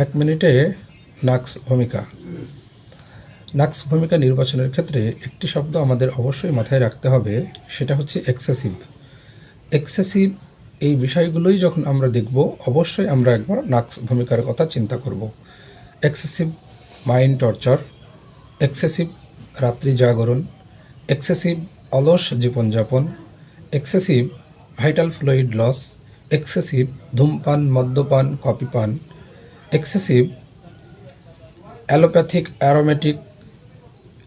এক মিনিটে নাক্স ভূমিকা। নাক্স ভূমিকা নির্বাচনের ক্ষেত্রে একটি শব্দ আমাদের অবশ্যই মাথায় রাখতে হবে, সেটা হচ্ছে এক্সেসিভ। এক্সেসিভ এই বিষয়গুলোই যখন আমরা দেখব, অবশ্যই আমরা একবার নাক্স ভূমিকার কথা চিন্তা করব। এক্সেসিভ মাইন্ড টর্চার, এক্সেসিভ রাত্রি জাগরণ, এক্সেসিভ অলস জীবনযাপন, excessive vital fluid loss, excessive ধূমপান, মদ্যপান, কপি পান excessive allopathic aromatic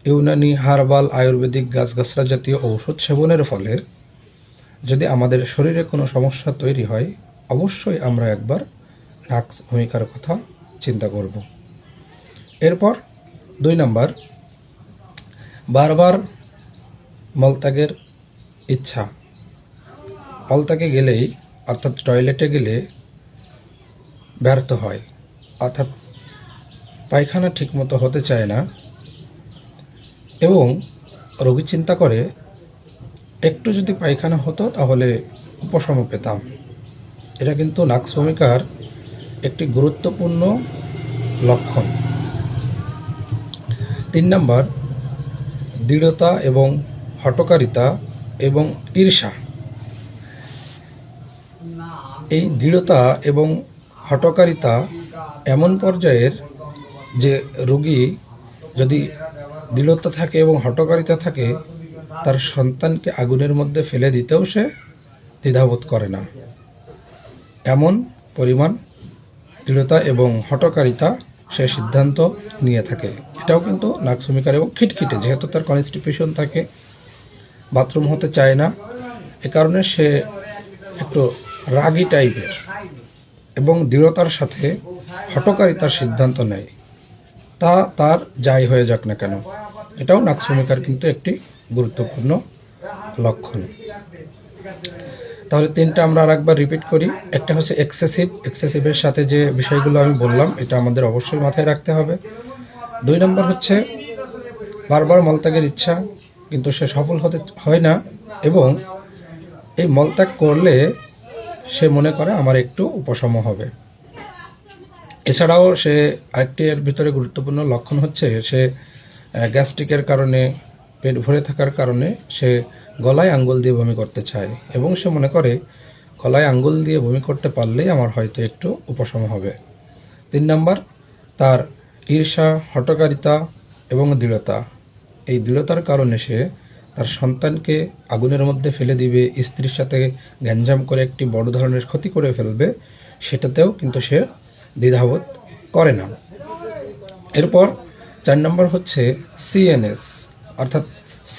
Unani herbal Ayurvedic গাছগাছরা জাতীয় ঔষধ সেবনের ফলে যদি আমাদের শরীরে কোনো সমস্যা তৈরি হয়, অবশ্যই আমরা একবার নাক্স ভূমিকার কথা চিন্তা করব। এরপর দুই নাম্বার, বারবার মলত্যাগের ইচ্ছা। মলত্যাগে গেলেই, অর্থাৎ টয়লেটে গেলে ব্যর্থ হয়। অর্থাৎ পায়খানা ঠিকমতো হতে চায় না এবং রোগী চিন্তা করে, একটু যদি পায়খানা হতো তাহলে উপশম পেতাম। এটা কিন্তু নাক্স ভূমিকার একটি গুরুত্বপূর্ণ লক্ষণ। তিন নম্বর, দৃঢ়তা এবং হটকারিতা এবং ঈর্ষা। এই দৃঢ়তা এবং হটকারিতা এমন পর্যায়ের যে রোগী যদি দৃঢ়তা থাকে এবং হটকারিতা থাকে, তার সন্তানকে আগুনের মধ্যে ফেলে দিতেও সে দ্বিধাবোধ করে না। এমন পরিমাণ দৃঢ়তা এবং হটকারিতা সে সিদ্ধান্ত নিয়ে থাকে। এটাও কিন্তু নাকসমিকার এবং খিটখিটে, যেহেতু তার কনস্টিপেশন থাকে, বাথরুম হতে চায় না। এ কারণে সে একটু রাগী টাইপের। এবং দৃঢ়তার সাথে হটকারিতার সিদ্ধান্ত নেয়। তা তার যাই হয়ে যাক না কেন, এটাও নাক্স ভূমিকার কিন্তু একটি গুরুত্বপূর্ণ লক্ষণ। তাহলে তিনটা আমরা আর একবার রিপিট করি। একটা হচ্ছে এক্সেসিভ। এক্সেসিভের সাথে যে বিষয়গুলো আমি বললাম, এটা আমাদের অবশ্যই মাথায় রাখতে হবে। দুই নম্বর হচ্ছে, বারবার মলত্যাগের ইচ্ছা কিন্তু সে সফল হতে হয় না এবং এই মলত্যাগ করলে সে মনে করে আমার একটু উপশম হবে। এছাড়াও সে আরেকটি এর ভিতরে গুরুত্বপূর্ণ লক্ষণ হচ্ছে সে গ্যাস্ট্রিকের কারণে, পেট ভরে থাকার কারণে সে গলায় আঙ্গুল দিয়ে বমি করতে চায় এবং সে মনে করে গলায় আঙ্গুল দিয়ে বমি করতে পারলেই আমার হয়তো একটু উপশম হবে। তিন নাম্বার, তার ঈর্ষা হটকারিতা এবং দৃঢ়তা। এই দৃঢ়তার কারণে সে তার সন্তানকে আগুনের মধ্যে ফেলে দিবে, স্ত্রীর সাথে গ্যাঞ্জাম করে একটি বড় ধরনের ক্ষতি করে ফেলবে, সেটাতেও কিন্তু সে দ্বিধাবোধ করে না। এরপর চার নম্বর হচ্ছে সিএনএস অর্থাৎ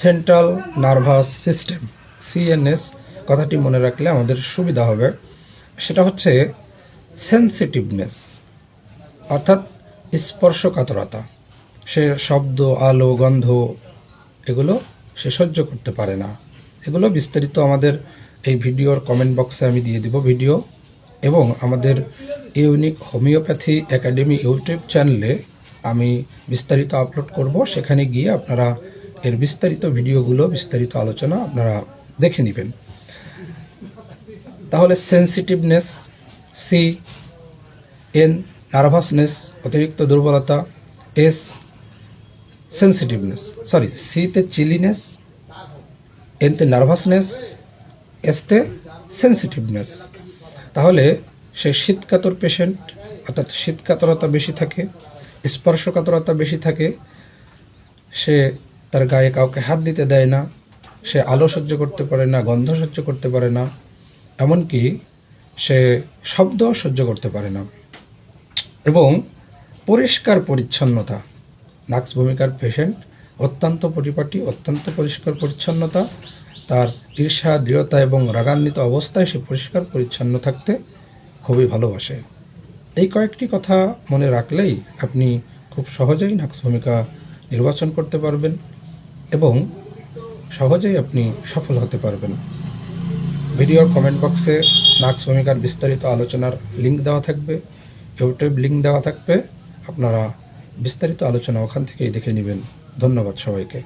সেন্ট্রাল নার্ভাস সিস্টেম। সিএনএস কথাটি মনে রাখলে আমাদের সুবিধা হবে। সেটা হচ্ছে সেন্সিটিভনেস, অর্থাৎ স্পর্শকাতরতা। সে শব্দ, আলো, গন্ধ, এগুলো সে সহ্য করতে পারে না। এগুলো বিস্তারিত আমাদের এই ভিডিওর কমেন্ট বক্সে আমি দিয়ে দিব ভিডিও। এবং আমাদের ইউনিক হোমিওপ্যাথি একাডেমি ইউটিউব চ্যানেলে আমি বিস্তারিত আপলোড করব। সেখানে গিয়ে আপনারা এর বিস্তারিত ভিডিওগুলো, বিস্তারিত আলোচনা আপনারা দেখে নেবেন। তাহলে সেন্সিটিভনেস সি এন নার্ভাসনেস অতিরিক্ত দুর্বলতা এস সেন্সিটিভনেস সরি সিতে চিলিনেস এনতে নার্ভাসনেস এসতে সেন্সিটিভনেস তাহলে সে শীতকাতর পেশেন্ট অর্থাৎ শীতকাতরতা বেশি থাকে, স্পর্শকাতরতা বেশি থাকে, সে তার গায়ে কাউকে হাত দিতে দেয় না, সে আলো সহ্য করতে পারে না, গন্ধ সহ্য করতে পারে না, এমনকি সে শব্দ সহ্য করতে পারে না। এবং পরিষ্কার পরিচ্ছন্নতা নাক্স ভূমিকার পেশেন্ট অত্যন্ত পরিপাটি, অত্যন্ত পরিষ্কার পরিচ্ছন্নতা। তার ঈর্ষা, দৃঢ়তা এবং রাগান্বিত অবস্থায় সে পরিষ্কার পরিচ্ছন্ন থাকতে খুবই ভালোবাসে। এই কয়েকটি কথা মনে রাখলেই আপনি খুব সহজেই নাক্স ভূমিকা নির্বাচন করতে পারবেন এবং সহজেই আপনি সফল হতে পারবেন। ভিডিওর কমেন্ট বক্সে নাক্স ভূমিকার বিস্তারিত আলোচনার লিঙ্ক দেওয়া থাকবে ইউটিউব লিঙ্ক দেওয়া থাকবে। আপনারা বিস্তারিত আলোচনা ওখান থেকেই দেখে নেবেন। ধন্যবাদ সবাইকে।